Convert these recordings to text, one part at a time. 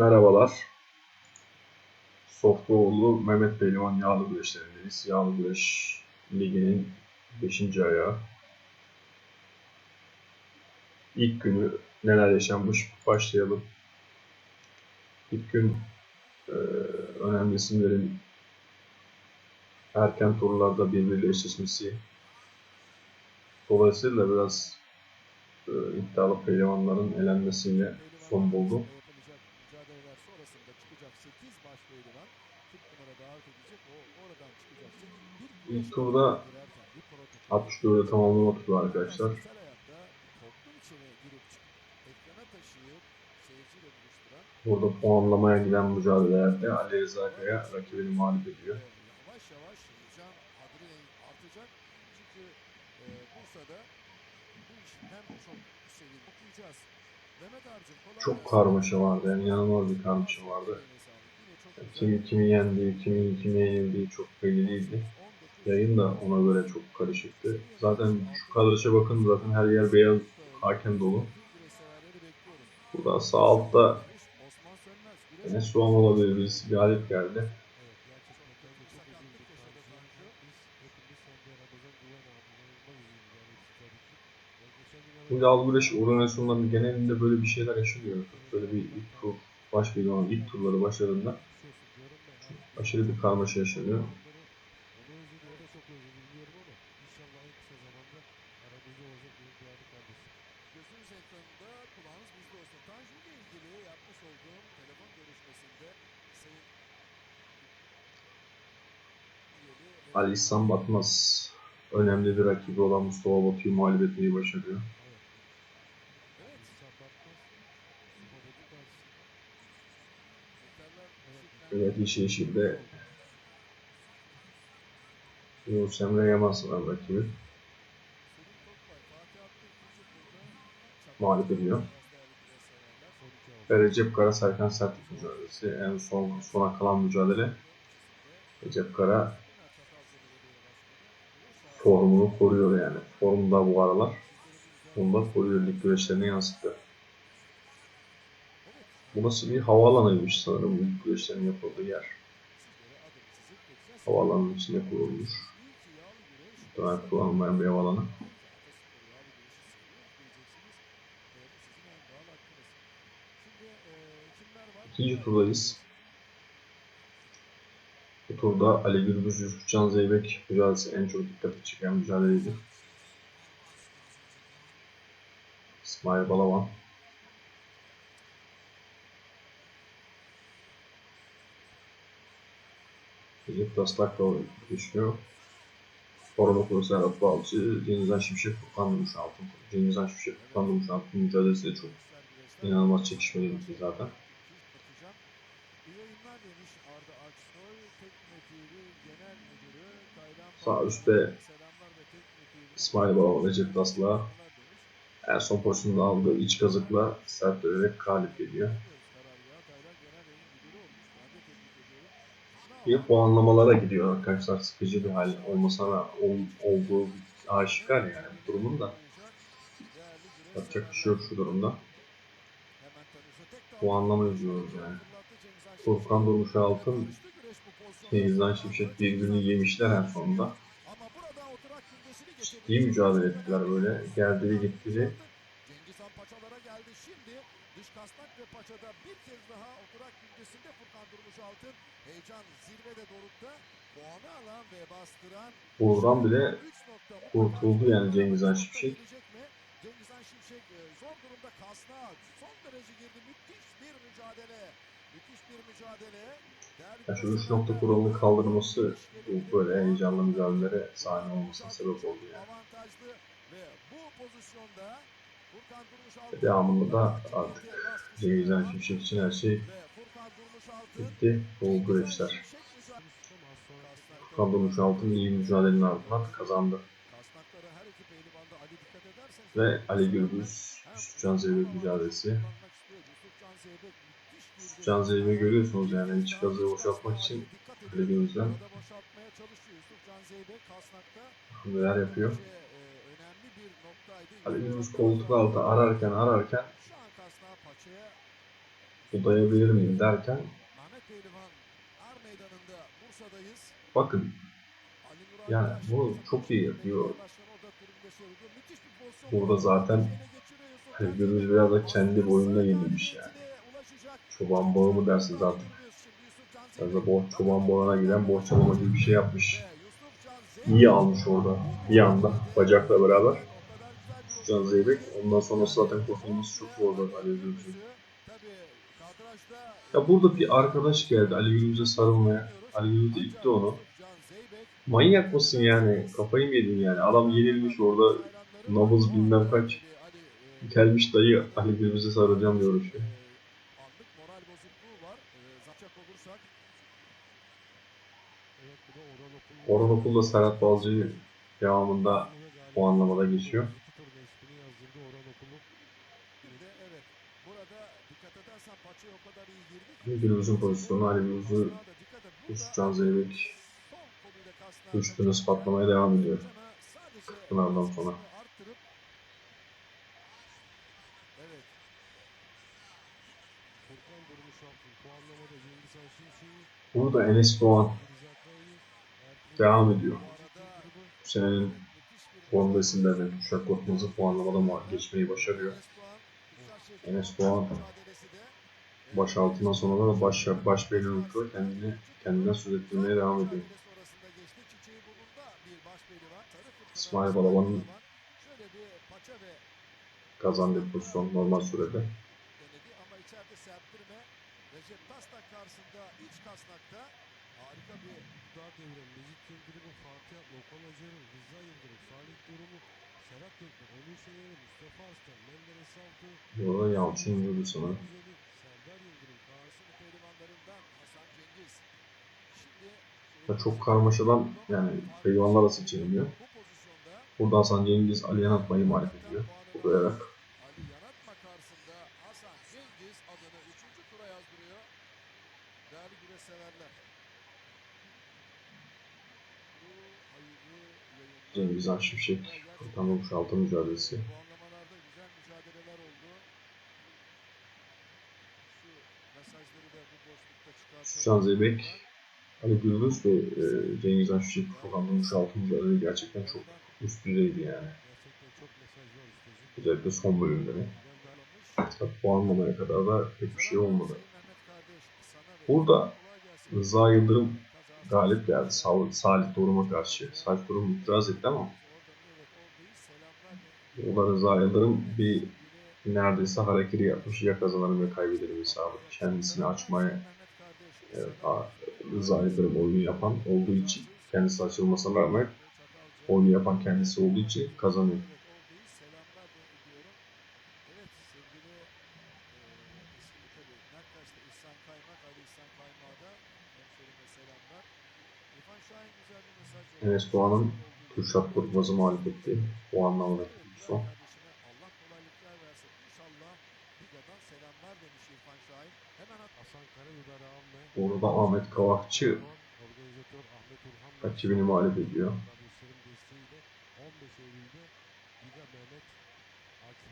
Merhabalar. Softoğlu Mehmet Pehlivan Yağlı Güreşlerindeyiz. Yağlı Güreş Ligi'nin 5. ayağı. İlk günü neler yaşanmış başlayalım. İlk gün e, önemli isimlerin erken turlarda birbiriyle eşleşmesi dolayısıyla biraz e, iddialı pehlivanların elenmesiyle son buldu. Mücadeleler sonrasında çıkacak 8 baş pehlivan 40 numara davet edecek. O oradan çıkacak. Bir İlk turda girerken bir protokol 64'e tamamlama turu arkadaşlar. Burada puanlamaya giden mücadelelerde Ali Rıza Kaya rakibini mağlup ediyor. yavaş yavaş heyecan adrenalin artacak. Çünkü e, Bursa'da bu iş hem çok seviyede okuyacağız. Çok karmaşa vardı yani inanılmaz bir karmaşa vardı. Kimi kimi yendiği, kimin kimi yenildiği çok belli değildi. Yayın da ona göre çok karışıktı. Zaten şu kadraja bakın zaten her yer beyaz hakem dolu. Burada sağ altta Enes Suamola bir birisi galip geldi. Bu yağlı güreş organizasyonlarının genelinde böyle bir şeyler yaşanıyor. Böyle bir ilk tur, baş bir zaman ilk turları başladığında aşırı bir karmaşa yaşanıyor. Ali İhsan Batmaz önemli bir rakibi olan Mustafa Batu'yu mağlup etmeyi başarıyor. Evet yeşil yeşilde Yunus Emre Yamaz var rakibi. Mağlup ediyor. Ve Recep Kara Serkan Sertlik mücadelesi. En son sona kalan mücadele. Recep Kara formunu koruyor yani. Formda bu aralar. Onu da koruyor. Lig güreşlerine yansıttı. Burası bir havaalanıymış sanırım bu güreşlerin yapıldığı yer. Havaalanının içinde kurulmuş. Muhtemelen kullanılmayan bir havaalanı. İkinci turdayız. Bu turda Ali Gürbüz Yusuf Can Zeybek mücadelesi en çok dikkati çeken mücadeleydi. İsmail Balaban. Recep Taslak'la düşüyor. Forma Kuru Serhat Balcı, Cengiz Han Şimşek Furkan Durmuş Altın. Cengiz Han Şimşek Furkan Durmuş Altın mücadelesi de çok inanılmaz çekişmeli bir zaten. Müdürü Taylan Sağ üstte İsmail Balaban, Recep Tasla en son pozisyonda aldığı iç kazıkla sert döverek galip geliyor. Karargah Taylan Genel Yayın Müdürü olmuş. Ben de tebrik ediyorum. Bir puanlamalara gidiyor arkadaşlar. Sıkıcı bir hal olmasına ol, olduğu aşikar yani bu durumun da. Yapacak bir şey yok şu durumda. Puanlama yazıyoruz yani. Furkan Durmuş Altın, Denizden Şimşek birbirini yemişler en sonunda. Ciddi mücadele ettiler böyle. Geldi gitti. Cengiz Han paçalara geldi şimdi. Dış kasnak ve paçada bir kez daha oturak güncesinde Furkan Durmuş Altın. Heyecan zirvede dorukta. Puanı alan ve bastıran Buradan bile 3 nokta kurtuldu yani Cengiz Han Şimşek. Gelecek mi? Cengiz Han Şimşek e, zor durumda kasnağa son derece girdi. Müthiş bir mücadele. Müthiş bir mücadele. Ya şu 3 nokta kuralını kaldırması bu böyle heyecanlı mücadelelere sahne olmasına sebep oldu yani. Avantajlı ve bu pozisyonda Devamında da artık Cengiz Han Şimşek için her şey bitti. Bu güreşler. Furkan Durmuş Altın iyi mücadelenin ardından kazandı. Ve Ali Gürbüz, Yusufcan Zeybek mücadelesi. Yusufcan Zeybek'i görüyorsunuz yani iç kazığı boşaltmak için Ali. Gürbüz'den neler yapıyor. Gürbüz koltuk altı ararken ararken Şu an kasnağı paçaya Udayabilir miyim derken bakın yani bunu çok iyi yapıyor. Burada zaten hani Zeybek. biraz da kendi boyuna yenilmiş yani. Çoban bağı mı dersiniz artık. Biraz da bo çoban bağına giden bohçalama gibi bir şey yapmış. İyi almış orada bir anda bacakla beraber. O kadar güzel bir Can Zeybek. Ondan sonra zaten kurtulması çok zor oldu Ali kadrajda Ya burada bir arkadaş geldi Ali Gürbüz'e sarılmaya. Ali Gürbüz de itti onu. Manyak mısın yani? Kafayı mı yedin yani? Adam yenilmiş orada nabız bilmem kaç. Gelmiş dayı Ali Gürbüz'e sarılacağım diyor Okul'un Orhan Okul da Serhat Balcı'yı devamında o anlamada geçiyor. İki turda ismini yazdırdı Orhan Okul'u. bir de evet. Burada dikkat edersen paçaya o kadar iyi girdi ki. Ali Gürbüz'ün pozisyonu Ali Gürbüz'ü Kasnağa da dikkat et. Burada Yusufcan Zeybek son koluyla kasnağa üstüne kaçırdı. ispatlamaya devam ediyor. Sadece Kırkpınar'dan sonra. arttırıp Evet. Furkan Durmuş Altın puanlamada Cengiz Han Şimşek'i Burada Enes Doğan devam ediyor. Bu senenin müthiş bir form isimlerden Kuşak Korkmaz'ı puanlamada ma- geçmeyi başarıyor. Enes Doğan baş altından sonra da baş, baş belirliyor. Kendini kendinden söz ettirmeye devam ediyor. İsmail Balaban'ın kazandığı pozisyon normal sürede. Recep Taslak karşısında iç kasnakta harika bir Dağ Devre, Mecit Yıldırım'ı, Fatih Okan Acar'ı, Rıza Yıldırım, Salih Durum'u, Serhat Gökmen, Onur Şener'i, Mustafa Aslan, Menderes Altı, Burada Yalçın vurdu sanırım. Güzeli, Serdar Yıldırım, Kaan Şimdi pehlivanlarından Hasan Cengiz. Şimdi Ya çok karmaşadan yani pehlivanlar da seçilmiyor. bu pozisyonda Burada Hasan Cengiz Ali Yanatmay'ı mağlup ediyor. Hasan Cengiz adını 3. tura yazdırıyor. Değerli güreş severler. Bu hayırlı yayınlar. Cengiz Han Şimşek, Furkan Durmuş altı mücadelesi. Puanlamalarda güzel mücadeleler oldu. Şu da. Sücan Zeybek, Ali Gürbüz ve e, Cengiz Han Şimşek, Furkan Durmuş altı mücadele gerçekten çok üst düzeydi yani. Özellikle son bölümleri. Tabi puanlamaya kadar da pek bir şey olmadı. Burada Rıza Yıldırım galip geldi. Sal- Salih Durum'a karşı. Salih Durum itiraz etti ama Burada Rıza Yıldırım bir neredeyse hareketi yapmış. Ya kazanırım ya kaybederim hesabı. Kendisini açmaya e, Yıldırım oyunu yapan olduğu için kendisi açılmasına rağmen oyunu yapan kendisi olduğu için kazanıyor. Enes Doğan'ın Kürşat Korkmaz'ı mağlup etti. O anlamda son.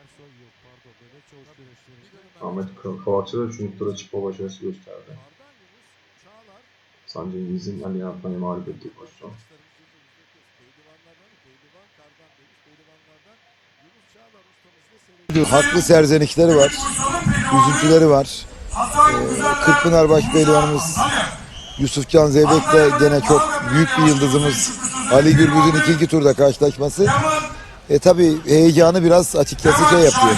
Ersoy yok pardon Mehmet Çavuş güreşlerinde Ahmet Ka- Kavakçı da 3. tura çıkma başarısı gösterdi. Ardan Yunus, Çağlar. San Cengiz'in Ali Yanatmay'ı mağlup ettiği pozisyon. Haklı serzenişleri var, üzüntüleri var. Kırkpınar Başpehlivanımız Yusufcan Zeybek de gene çok büyük bir yıldızımız Ali Gürbüz'ün ikinci turda karşılaşması. E tabi heyecanı biraz açıkçası şey yapıyor.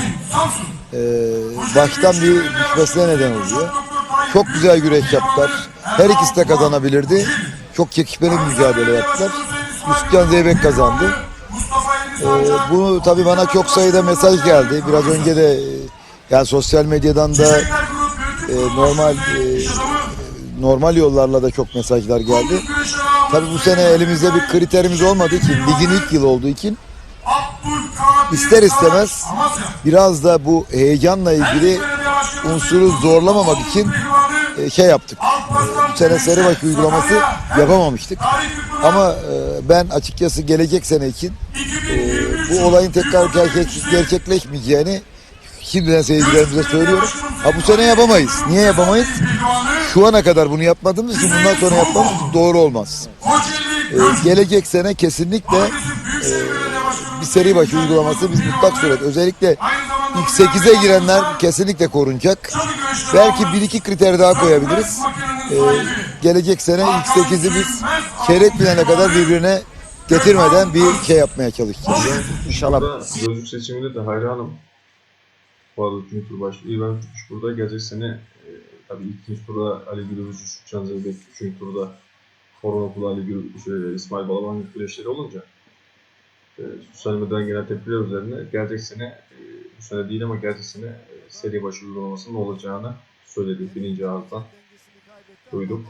Ee, baştan bir düşmesine neden oluyor. Çok güzel güreş yaptılar. Her ikisi de kazanabilirdi. Çok çekişmeli bir mücadele yaptılar. Yusufcan Zeybek kazandı. Ee, bunu tabii bana çok sayıda mesaj geldi. Biraz önce de e, yani sosyal medyadan da e, normal e, normal yollarla da çok mesajlar geldi. Tabii bu sene elimizde bir kriterimiz olmadığı için ligin ilk yılı olduğu için ister istemez biraz da bu heyecanla ilgili unsuru zorlamamak için e, şey yaptık. E, bu sene Seribaş uygulaması yapamamıştık. Ama e, ben açıkçası gelecek sene için bu olayın tekrar gerçek, gerçekleşmeyeceğini Şimdiden seyircilerimize söylüyorum. Ha bu sene yapamayız. Niye yapamayız? Şu ana kadar bunu yapmadığımız için bundan sonra yapmamız doğru olmaz. Ee, gelecek sene kesinlikle e, bir seri başı uygulaması biz mutlak suret. Özellikle ilk 8'e girenler kesinlikle korunacak. Belki bir iki kriter daha koyabiliriz. Ee, gelecek sene ilk 8'i biz çeyrek finale kadar birbirine getirmeden bir şey yapmaya çalışacağız. İnşallah. Gözlük seçiminde de hayranım. Bu arada üçüncü tur başlıyor. İlhan Tutmuş burada. Gelecek sene e, tabii ikinci turda Ali Gülübüzü, Şükran Zeybek, üçüncü turda Korona Okulu Ali Gülübüzü, İsmail Balaban güreşleri olunca e, sosyal medyadan gelen tepkiler üzerine gelecek sene, e, bu sene değil ama gelecek sene e, seri başı uygulamasının olacağını söyledi birinci ağızdan. Duyduk.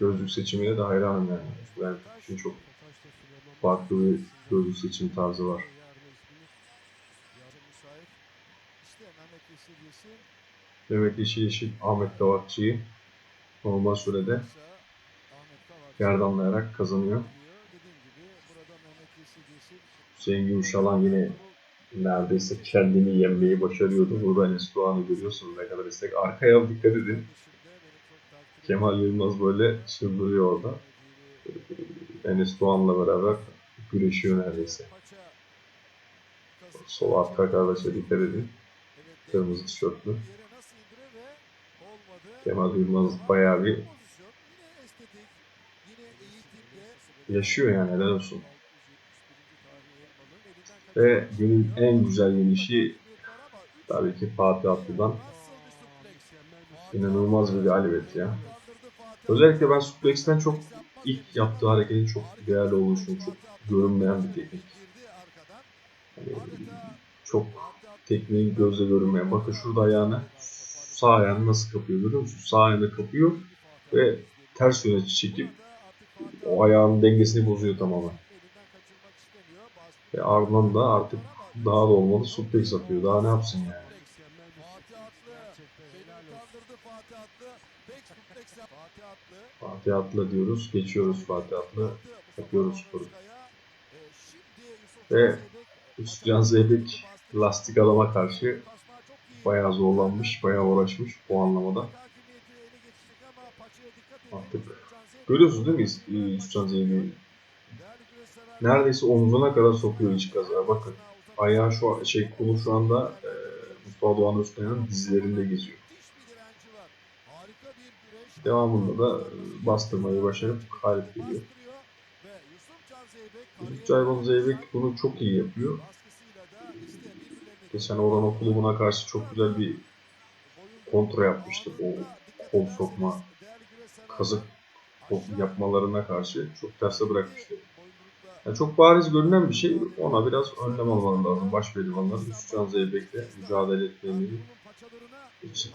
Gözlük seçimine de hayranım yani. Ben için çok farklı bir gözlük seçim tarzı var. Mehmet Yeşil Yeşil Ahmet Kavakçı'yı normal sürede gerdanlayarak kazanıyor. Hüseyin Gümüşalan yine neredeyse kendini yenmeyi başarıyordu. Burada Enes Doğan'ı görüyorsunuz ne kadar istek. Arkaya dikkat edin. Kemal Yılmaz böyle çıldırıyor orada. Enes Doğan'la beraber güreşiyor neredeyse. Sol arka kardeşe dikkat edin. Kırmızı tişörtlü. Kemal Yılmaz bayağı bir yaşıyor yani helal olsun. Ve günün en güzel yenişi tabii ki Fatih Atlı'dan. İnanılmaz bir galibiyet ya. Özellikle ben Suplex'ten çok ilk yaptığı hareketin çok değerli oluşunu çok görünmeyen bir teknik. Yani çok tekniğin gözle görünmeyen. Bakın şurada ayağını sağ ayağını nasıl kapıyor görüyor musun? Sağ ayağını kapıyor ve ters yöne çekip o ayağın dengesini bozuyor tamamen. Ve ardından da artık daha da olmadı suplex atıyor. Daha ne yapsın yani? Fatih Atlı diyoruz. Geçiyoruz Fatih Atlı. Yapıyoruz sporu. Ve Üstcan Zeybek lastik alama karşı bayağı zorlanmış, bayağı uğraşmış bu anlamada. Artık görüyorsunuz değil mi Üstcan Zeybek'i? Neredeyse omzuna kadar sokuyor iç kazağa. Bakın ayağı şu an, şey kolu şu anda e, Mustafa Doğan Özkaya'nın dizlerinde geziyor. Devamında da e, bastırmayı başarıp galip geliyor. Yusuf Cayvan Zeybek bunu çok iyi yapıyor. Geçen Orhan Okulu buna karşı çok güzel bir kontra yapmıştı. O kol sokma, kazık yapmalarına karşı çok terse bırakmıştı. Yani çok bariz görünen bir şey. Ona biraz önlem alman lazım. Baş pehlivanların Üstcan Zeybek'le mücadele etmeleri için.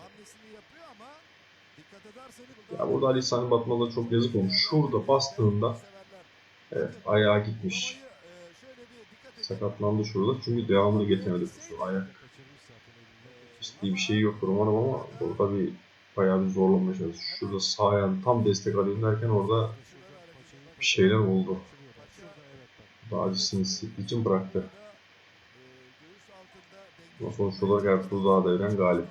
Ya burada Ali Sani Batman'a çok yazık olmuş. Şurada bastığında evet, ayağa gitmiş. Sakatlandı şurada. Çünkü devamını getiremedi şu ayak. Ciddi bir şey yok umarım ama burada bir bayağı bir zorlanmaya çalışıyor. Şurada sağ ayağını tam destek alayım derken orada bir şeyler oldu. Daha acısını için bıraktı. Ama sonuç olarak Ertuğrul daha devren galip.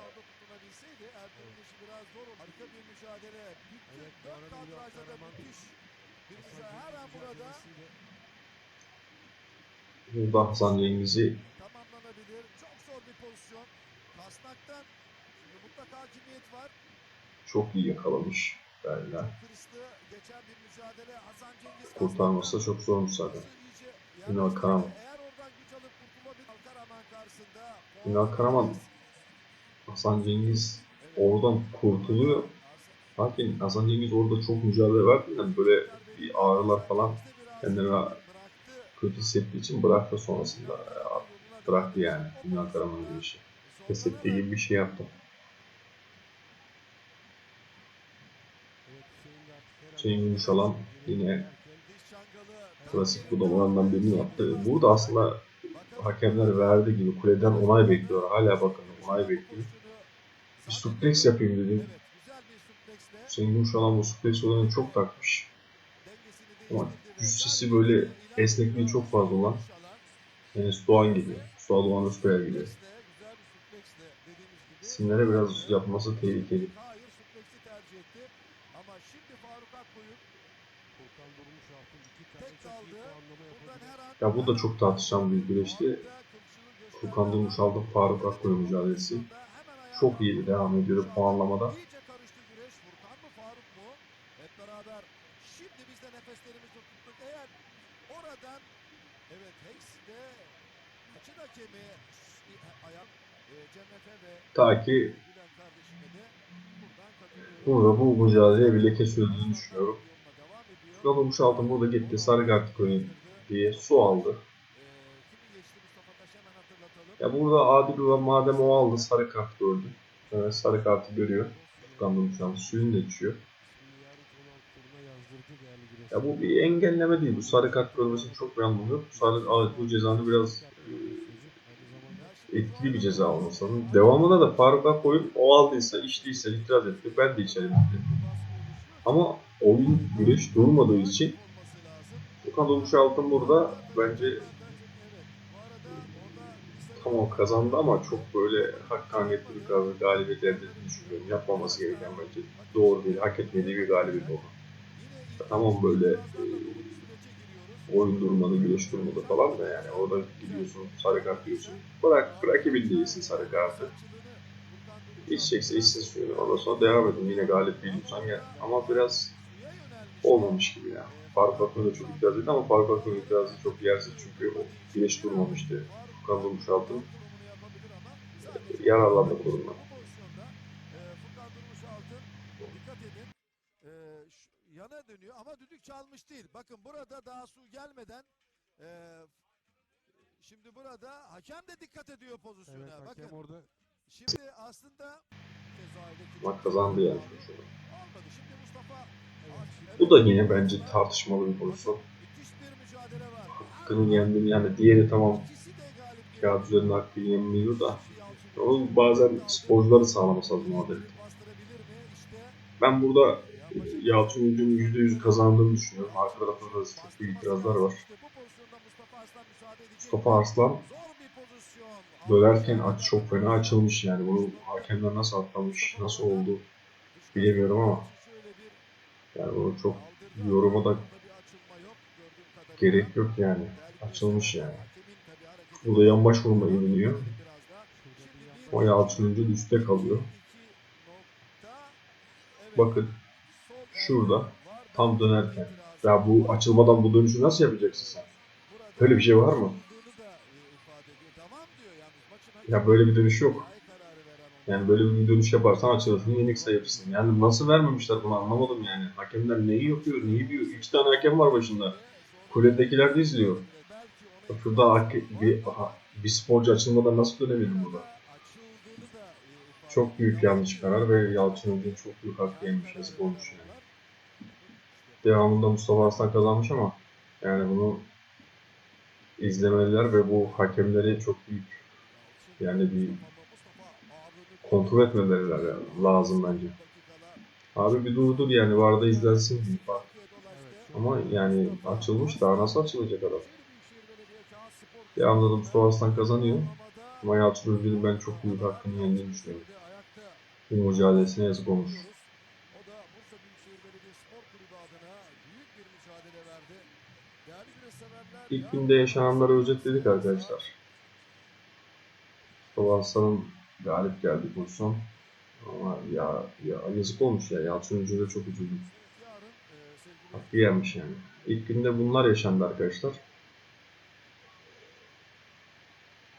Burada Hasan Cengiz'i tamamlanabilir. Çok zor bir pozisyon. Kasnak'tan mutlak hakimiyet var. çok iyi yakalamış Berla. Hırslı geçen bir mücadele Hasan Cengiz Kurtarması da çok zormuş zaten. Ünal Karaman. Ünal Karaman Hasan Cengiz oradan kurtuluyor. Lakin Hasan Cengiz orada çok mücadele verdi. Yani böyle bir ağrılar falan kendine kötü hissettiği için bıraktı sonrasında. Bıraktı yani Ünal Karaman'ın bir işi. Pes ettiği gibi bir şey yaptı. Hüseyin Gümüşalan yine klasik budamalarından birini yaptı. Burada aslında hakemler verdi gibi kuleden onay bekliyor. Hala bakın onay bekliyor. Bir suplex yapayım dedim. Hüseyin Gümüşalan bu suplex olayını çok takmış. Ama cüssesi böyle esnekliği çok fazla olan Enes Doğan gibi, Mustafa Doğan Özkaya gibi. İsimlere biraz yapması tehlikeli. Ya bu da çok tartışılan bir güreşti. Furkan Durmuş aldı Faruk Akkoy mücadelesi. Çok iyi devam ediyordu puanlamada. Şimdi biz de nefeslerimizi tuttuk. Eğer oradan evet Hayes de maçın hakemi ayak e, Ta ki burada bu mücadeleye bir leke sürdüğünü düşünüyorum. Durmuş aldı burada gitti sarı kart koyun diye su aldı. Hatırlatalım. Ya burada Adil Ulan madem o aldı sarı kart gördü. Ee, sarı kartı görüyor. Furkan Durmuş aldı suyunu da içiyor. İsmini yarın 16 turuna yazdırdı değerli güreşler. Ya bu bir engelleme değil. Bu sarı kart görmesinin çok bir anlamı yok. Bu, sarı, bu cezanı biraz e, etkili bir ceza olması. Devamında da Faruk Akkoyun o aldıysa, içtiyse itiraz etti. Ben de içerim dedi. Ama oyun güreş durmadığı için Furkan Durmuş Altın burada bence tamam kazandı ama çok böyle hakkaniyetli bir gal- galibiyet elde ettiğini düşünüyorum. Yapmaması gereken bence doğru değil. Hak etmediği bir galibiyet oldu. Tamam böyle e, oyun durmadı, güreş durmadı falan da yani orada gidiyorsun sarı kart diyorsun. Bırak, rakibin değilsin sarı kartı. İçecekse içsin suyunu. Ondan sonra devam edin. Yine galip değilsen gel. Ama biraz olmamış gibi ya. Faruk Akın da çok itiraz ama Faruk Akın itirazı çok yersiz çünkü o güneş durmamıştı. Furkan Durmuş Altın yararlandı bu durumdan. Bu pozisyonda e, Furkan Durmuş Altın dikkat edin e, şu- yana dönüyor ama düdük çalmış değil. Bakın burada daha su gelmeden e, şimdi burada hakem de dikkat ediyor pozisyona. Evet hakem Bakın orada şimdi aslında Bak kazandı yani. Olmadı. Şimdi Mustafa Bu da yine bence tartışmalı bir pozisyon. Hakkının yendiğini yani diğeri tamam kağıt üzerinde hakkı yenmiyor da onu bazen sporcuları sağlaması lazım o adaleti. Ben burada Yalçın Ünlü'nün %100 kazandığını düşünüyorum. Arka tarafta da çok büyük itirazlar var. Mustafa Arslan dönerken aç çok fena açılmış yani. Bunu hakemler nasıl atlamış, nasıl oldu bilemiyorum ama yani bunu çok yoruma da gerek yok yani. Açılmış yani. Burada yan baş vurma yeniliyor. O Yalçın Ünlü üstte kalıyor. Bakın şurada tam dönerken ya bu açılmadan bu dönüşü nasıl yapacaksın sen? Böyle bir şey var mı? Ya böyle bir dönüş yok. Yani böyle bir dönüş yaparsan açılırsın yenik sayılırsın. Yani nasıl vermemişler bunu anlamadım yani. Hakemler neyi yapıyor, neyi biliyor? İki tane hakem var başında. Kuledekiler de izliyor. Şurada bir, aha, bir sporcu açılmadan nasıl dönemedi burada? Çok büyük yanlış karar ve Yalçın Özdil çok büyük hakkı yemiş. Yazık olmuş yani. Devamında Mustafa Arslan kazanmış ama yani bunu izlemeliler ve bu hakemleri çok büyük yani bir kontrol etmeleri lazım bence. Abi bir durdur yani varda izlensin bir bak. Ama yani açılmış daha nasıl açılacak adam? Devamında da Mustafa Arslan kazanıyor. Ama Yalçın Özdil'in ben çok büyük hakkını yendiğini düşünüyorum. Bu mücadelesine yazık olmuş. Belediyespor Kulübü adına büyük bir mücadele verdi. Değerli güreşseverler, İlk günde yaşananları özetledik arkadaşlar. Mustafa Arslan'ın galip geldi pozisyon. Ama ya, ya yazık olmuş ya. Yalçın Özdil'e çok üzüldüm. E, Hakkı yenmiş yani. İlk günde bunlar yaşandı arkadaşlar.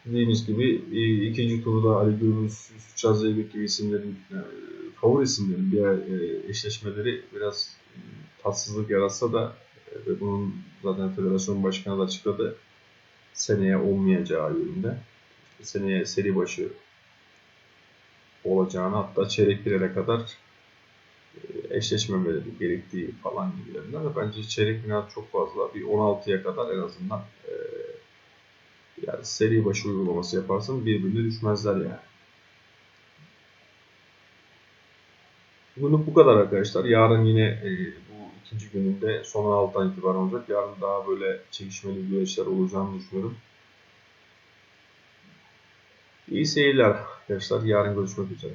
Dediğimiz gibi ikinci turda Ali Gürbüz, Yusuf gibi isimlerin e, favori isimlerin diğer e, eşleşmeleri biraz e, tatsızlık yaratsa da e, ve bunun zaten federasyon başkanı da açıkladı seneye olmayacağı yönünde. Seneye seri başı olacağını hatta çeyrek finale kadar e, eşleşmemeleri gerektiği falan gibilerinden de bence çeyrek final çok fazla bir 16'ya kadar en azından e, yani seri başı uygulaması yaparsan birbirine düşmezler yani. Bunu bu kadar arkadaşlar. Yarın yine e, bu ikinci gününde son 6'dan itibaren olacak. Yarın daha böyle çekişmeli güreşler olacağını düşünüyorum. İyi seyirler arkadaşlar. Yarın görüşmek üzere.